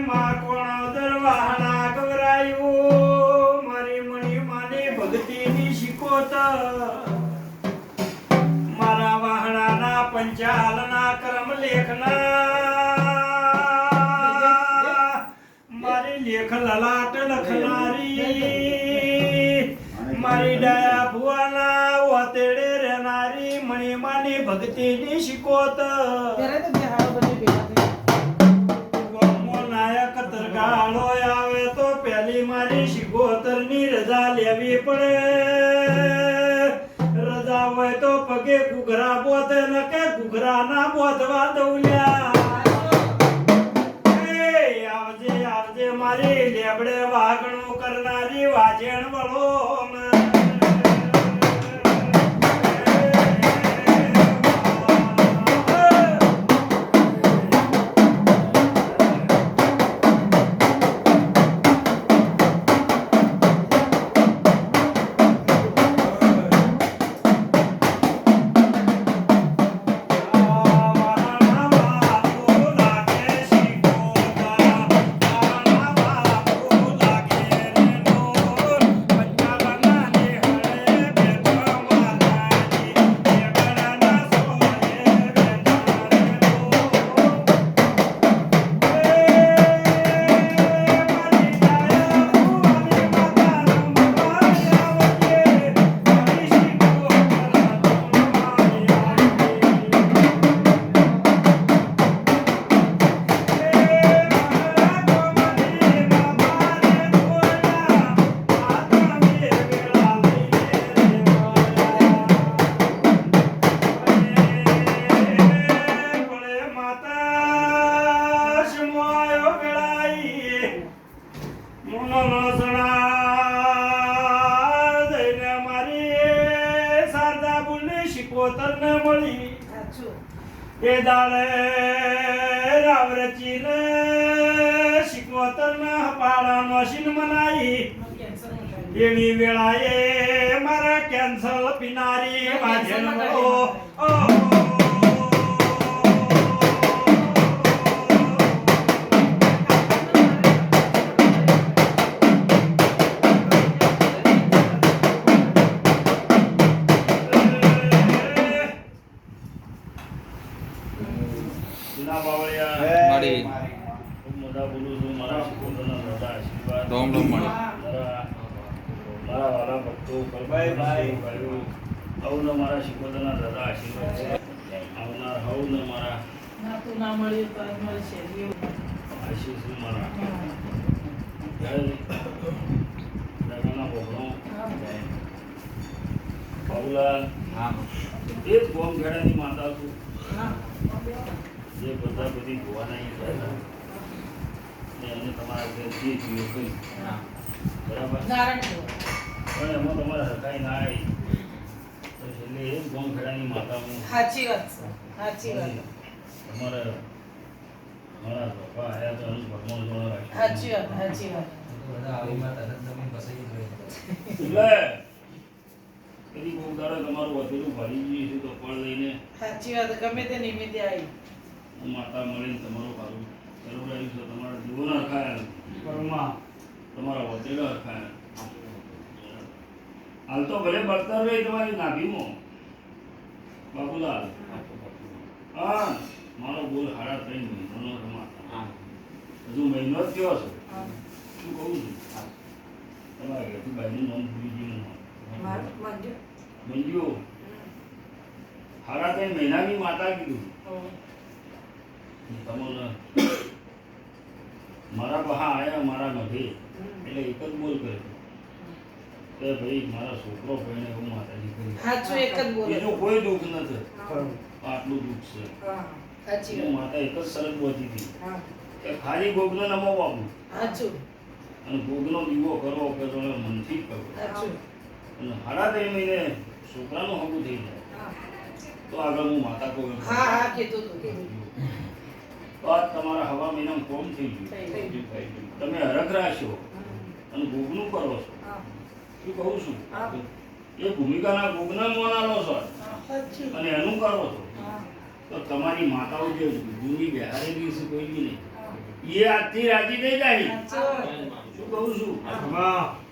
માકોણો દરવાહના ગવરાયું મારી મણી માની ભક્તિની શીખોતર મારા વાહણાના પંચાલના કર્મ લેખના મારી લેખ લલાટ લખનારી મારી ડાયા ભુવાના ઓતેડે રહેનારી મણીમાની ભક્તિની શીખોતર નાયક તરકાળો આવે તો પેલી મારી શિગોતરની રજા લેવી પડે. રજા હોય તો પગે ઘૂઘરા બોધે ન કે ઘૂઘરા ના બોધવા દઉલ્યા એ દાડે રાવરચી ને શિકોતર ના પાડાનો શીન મનાઈ. એવી વેળાએ મારા કેન્સલ પીનારી વાજન મળો મારા દાદા આશીર્વાદ છે. આવનાર હવને મારા ના તું ના મળ્યું તો મળશે. આશીષ મારા. દાદાના હા. બાબુલાલ હા. એ જ ગોમખેડાની માતા છું. જે બધા બધી ગોવાના ને એને તમારા ઘરે જે જીવો કરી હા. બરાબર? પણ એમાં તમારે હકાઈ ના આવી. છેલ્લે એ જ ગોમખેડાની માતાનું સાચી વાત છે. સાચી વાત. તમારે મારા પપ્પા આયા તો એનું ભગવાન જોડે રાખ્યું. સાચી વાત. સાચી વાત. એટલે કદી દાડો તમારું વધેલું ભરી ગયું છે તો ફળ લઈને સાચી વાત. ગમે તે નિમિત્તે આવી. હું માતા મળીને તમારું સારું કરાવડાવ્યું છે તમારા જીવન હરખાયા તમારા વધેલા હરખાયા હાલ તો ભલે બળતર રહી તમારી નાભીમાં. બાબુલાલ હા મારો બોલ હાડા ત્રણ મહિનો રમા હજુ મહિનો જ થયો છે. શું કહું છું? તમારા ઘરથી બાજુ નામ ભૂલી ગયું મંજુ. હારા હાડા ત્રણ મહિનાની માતા કીધું. હો. તમને મારા બહા આયા મારા મધે એટલે એક જ બોલ કર્યો. કે ભાઈ મારા છોકરો ભાઈને હું માતાજી કરી સાચું એક જ બોલો. બીજું કોઈ દુઃખ નથી. આટલું દુઃખ છે. સાચી હું માતા એક જ શરત બોધી હતી. કે ખાલી ગોગનો નમો બાપુ સાચું. અને ગોગનો દીવો કરો કે તમે મનથી કરો. સાચું. અને હાડા ત્રણ મહિને છોકરાનું હગું થઈ જાય. તો આગળ હું માતા કહું હા હા કીધું તું તો. આ તમારા હવા મહિનામાં કોમ થઈ ગયું. તમે હરખ રાખ્યો અને ભોગનું કરો છો. હા. કહું છું એ ભૂમિકાના ભોગના મોનાલો છો. સર અને એનું કરો છો. તો તમારી માતાઓ જે જૂની બિહારેલી છે કોઈ બી નહીં. એ આજથી રાજી થઈ જાય. શું કહું છું?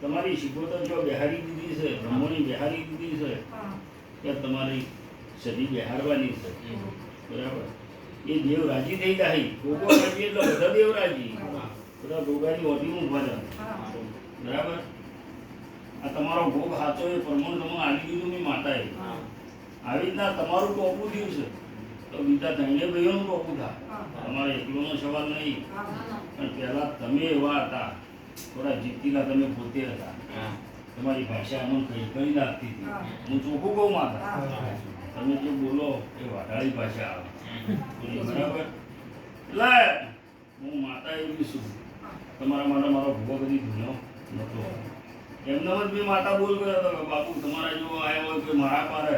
તમારી શિકોતર જો બિહારી દીધી છે બ્રહ્મોની બિહારી દીધી છે કે તમારી સદી બિહારવાની છે. બરાબર? એ દેવ રાજી થઈ જાય. ગોગો રાજી એટલે બધા દેવ રાજી. બધા ગોગાની ઓટીનું ભજન બરાબર? આ તમારો ભોગ હાથો એ પ્રમાણ તમને આવી દીધું મેં માતાએ. આવી રીતના તમારું ટોપું થયું છે. તો બીજા ધણીએ ભાઈઓનું ટોપું થાય હા. તમારે એકલોનો સવાલ નહીં. પણ પહેલા તમે એવા હતા. થોડા જીતીલા તમે પોતે હતા. તમારી ભાષા અમને કઈ કઈ લાગતી હતી. હું. ચોખ્ખું કહું માતા. તમે જે બોલો એ વાઢાળી ભાષા આવે. બરાબર? એટલે હું માતા એવી છું. તમારા માટે મારો ભોગ બધી ગુનો નતો એમને જ બી માતા બોલ કર્યો હતો બાપુ તમારા જો આવ્યો હોય કોઈ મારા પારે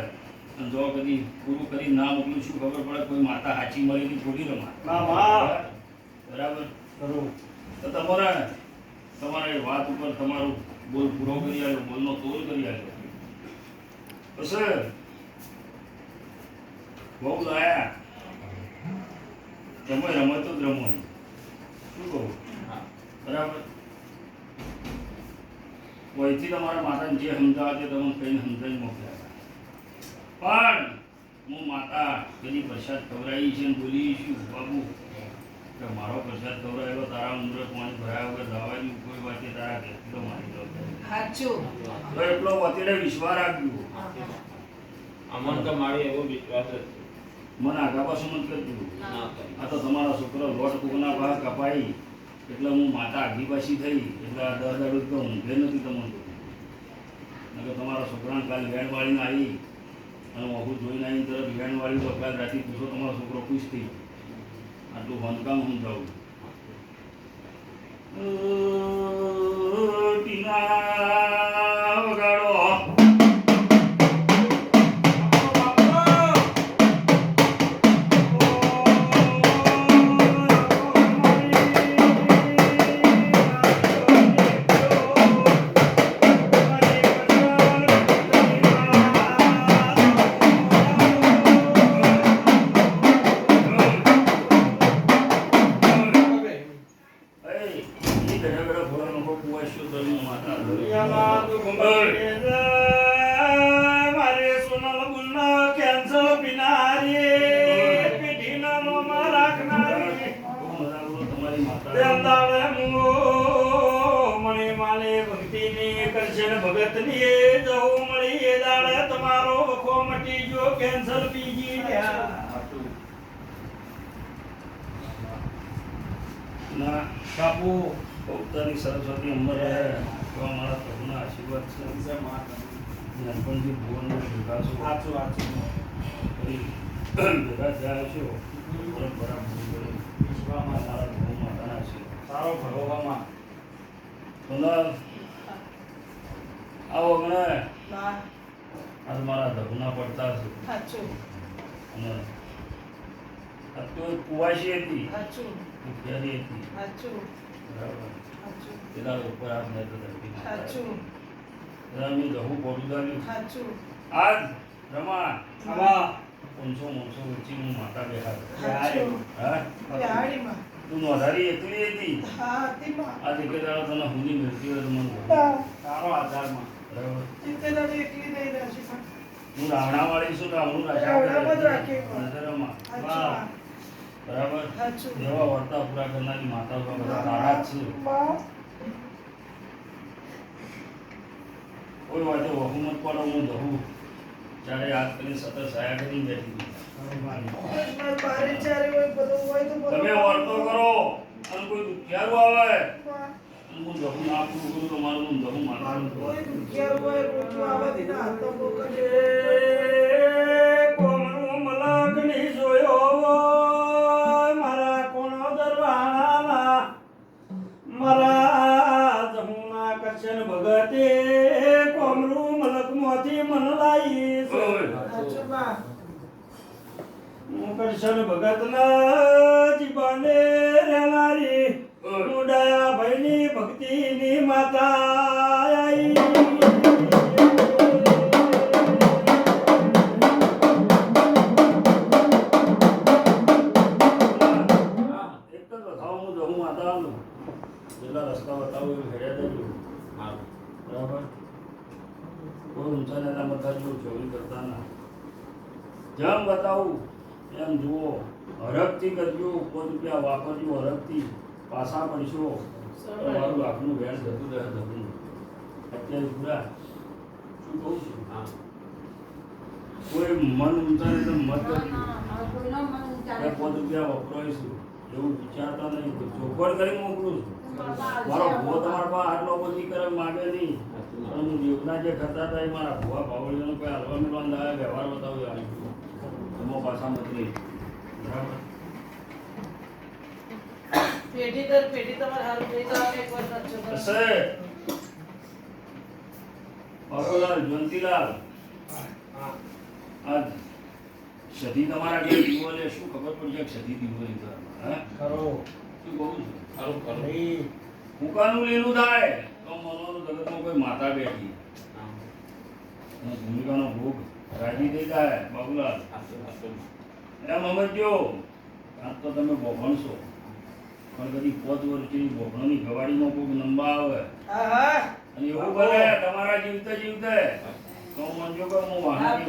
અને જો કદી પૂરું કરી ના મોકલું શું ખબર પડે? કોઈ માતા હાચી મળેલી ખોટી રમા. બરાબર. તો તમારે તમારે વાત ઉપર તમારું બોલ પૂરો કરી આવ્યો બોલનો તોલ કરી આવ્યો પછી બહુ લાયા. તમે રમતો જ રમો. શું કહું? બરાબર? કોઈથી તમારા માતાને જે સમજાવે તે તમે કહીને સમજાવી મોકલ્યા પણ હું માતા પેલી પ્રસાદ ખવડાવી છે બોલી છું બાબુ કે મારો પ્રસાદ ખવડાવેલો તારા ઉંદર પાણી ભરાયા વગર દાવાની કોઈ વાતે તારા ઘેરથી તો મારી. તો એટલો અત્યારે વિશ્વાસ રાખ્યો અમન તો મારે એવો વિશ્વાસ જ મને આગા પાછું મત કરતું. દીધું આ તો તમારા છોકરો લોટ કુકના ભાગ કપાઈ. એટલે હું માતા આદિવાસી થઈ, એટલે આ દસ દાડો તો ઊંઘે નથી તમને નકર તમારા છોકરાને કાલે વેણ વાળીને આવી, અને મોઢું જોઈને આવીને તરત વેણ વાળી તો કાલે રાતે પૂછો તમારો છોકરો ખુશ થઈ. આટલું બાંધકામ સમજાવું કરશે ને જવું મળી એ દાડે તમારો વખો મટી ગયો કેન્સર બીજી ના કાપુ પોતાની સરસ્વતી અમર રહે એવા મારા પ્રભુના આશીર્વાદ છે. નાનપણથી ભુવનનો વિકાસો સાચું સાચું. કરી ભેગા થયા છો પરંપરા વિશ્વમાં. મારા ભગવાન માતાના છે. સારો ભગવામાં સોનલ આવો બા. આ મારા ધબના પડતા છે. અને તો એક હતી. સાચું. મુખિયારી હતી. પેલા ઉપર હાથ નતો ધરતી સાચું. પેલા મેં દહું પોડું સાચું. આજ રમા. આવા ઊંચો ઊંચો વચ્ચે હું? માતા બિહાડીમાં. તું નોંધારી એકલી હતી. આ દીકરે તને હુંદી મળતી હોય તો મને તારો આધારમાં. છું રાવણું. બરાબર. એવા વર્તા પૂરા કરનારી માતા બધા તારા જ છે કોઈ વાતે વહુમત પડો હું દહું જ્યારે યાદ કરી સતત સાયા કરી બેઠી. તમે વર્તો કરો અને કોઈ દુખિયારું આવે. હું દહું ના પૂરું કરું તો મારું હું દહું માનવાનું કોઈ દુખિયારું હોય, રોટલો આવાથી ના હાથો. કોમનું જોયો મારા કોણો દરવાણાના, મારા જમુના કરશન ભગતે કોમરું મન. સાચું. એમ જુઓ હરખથી કરજો ઉપર રૂપિયા વાપરજો હરખથી પાછા પડશો તમારું આપનું વેણ જતું રહે જતું અત્યારે પૂરા શું કહું છું? હા. કોઈ મન ઊંચા ને મત બે પાંચ રૂપિયા વપરાઈશું એવું વિચારતા નહીં ચોખવટ કરી મોકલું છું. મારો ભો તમારા પાસે આટલો બધી કરે માગે નહીં. પણ હું દેવના જે કરતા હતા એ મારા ભુવા ભાવડીઓનો કોઈ હલવા મિલવાન વ્યવહાર બતાવ્યો આવી એમાં પાછા મત નહીં બરાબર. પેઢી દર પેઢી તમારે હારું થઈ જાય એક વાર નથી છોકરા. હશે. બાબુલાલ જયંતિલાલ. આજ સધી તમારા ઘેર દીવો લે શું ખબર પડી કે સધી દીવો લીધા હે? ખરો શું કહું ખરું. નહીં હુકાનું લીલું થાય? તો મનોનું જગતમાં કોઈ માતા બેઠી. ભૂમિકાનો ભોગ. રાજી દેતા હે બાબુલાલ. એમ સમજજો આજ તો તમે બોભણશો પણ કદી પોત વર્ષની બોભણોની ગવાડીમાં કોઈક નંબા આવે. અને એવું ભલે તમારા જીવતે જીવતે. તો હું મંજો કે હું વાહનની